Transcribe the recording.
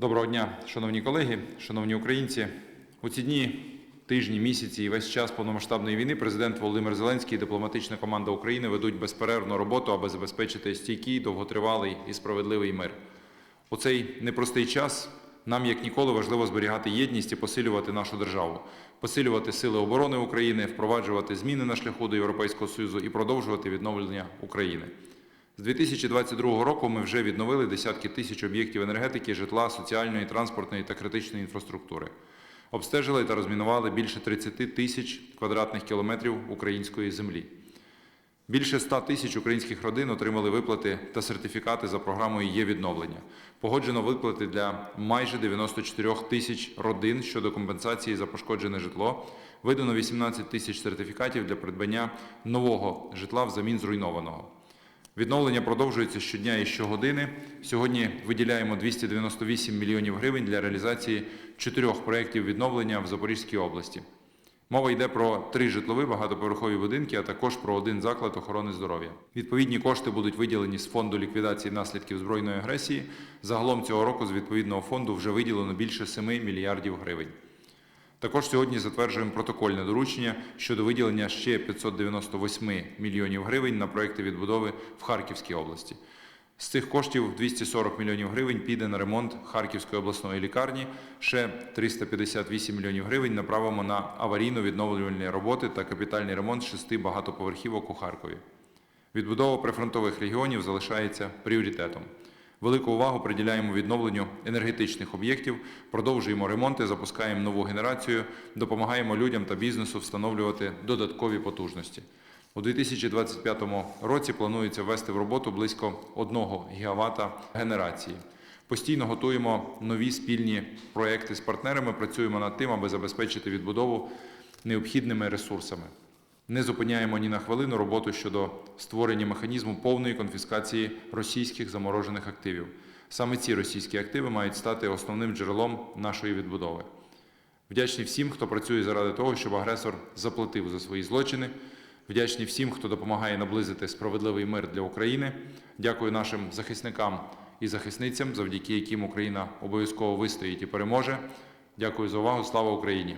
Доброго дня, шановні колеги, шановні українці. У ці дні, тижні, місяці і весь час повномасштабної війни президент Володимир Зеленський і дипломатична команда України ведуть безперервну роботу, аби забезпечити стійкий, довготривалий і справедливий мир. У цей непростий час нам як ніколи важливо зберігати єдність і посилювати нашу державу, посилювати сили оборони України, впроваджувати зміни на шляху до Європейського Союзу і продовжувати відновлення України. З 2022 року ми вже відновили десятки тисяч об'єктів енергетики, житла, соціальної, транспортної та критичної інфраструктури. Обстежили та розмінували більше 30 тисяч квадратних кілометрів української землі. Більше 100 тисяч українських родин отримали виплати та сертифікати за програмою є відновлення. Погоджено виплати для майже 94 тисяч родин щодо компенсації за пошкоджене житло. Видано 18 тисяч сертифікатів для придбання нового житла взамін зруйнованого. Відновлення продовжується щодня і щогодини. Сьогодні виділяємо 298 мільйонів гривень для реалізації чотирьох проєктів відновлення в Запорізькій області. Мова йде про три житлові багатоповерхові будинки, а також про один заклад охорони здоров'я. Відповідні кошти будуть виділені з фонду ліквідації наслідків збройної агресії. Загалом цього року з відповідного фонду вже виділено більше 7 мільярдів гривень. Також сьогодні затверджуємо протокольне доручення щодо виділення ще 598 мільйонів гривень на проекти відбудови в Харківській області. З цих коштів 240 мільйонів гривень піде на ремонт Харківської обласної лікарні. Ще 358 мільйонів гривень направимо на аварійно-відновлювальні роботи та капітальний ремонт шести багатоповерхівок у Харкові. Відбудова прифронтових регіонів залишається пріоритетом. Велику увагу приділяємо відновленню енергетичних об'єктів, продовжуємо ремонти, запускаємо нову генерацію, допомагаємо людям та бізнесу встановлювати додаткові потужності. У 2025 році планується ввести в роботу близько 1 гігавата генерації. Постійно готуємо нові спільні проекти з партнерами, працюємо над тим, аби забезпечити відбудову необхідними ресурсами. Не зупиняємо ні на хвилину роботу щодо створення механізму повної конфіскації російських заморожених активів. Саме ці російські активи мають стати основним джерелом нашої відбудови. Вдячні всім, хто працює заради того, щоб агресор заплатив за свої злочини. Вдячні всім, хто допомагає наблизити справедливий мир для України. Дякую нашим захисникам і захисницям, завдяки яким Україна обов'язково вистоїть і переможе. Дякую за увагу. Слава Україні!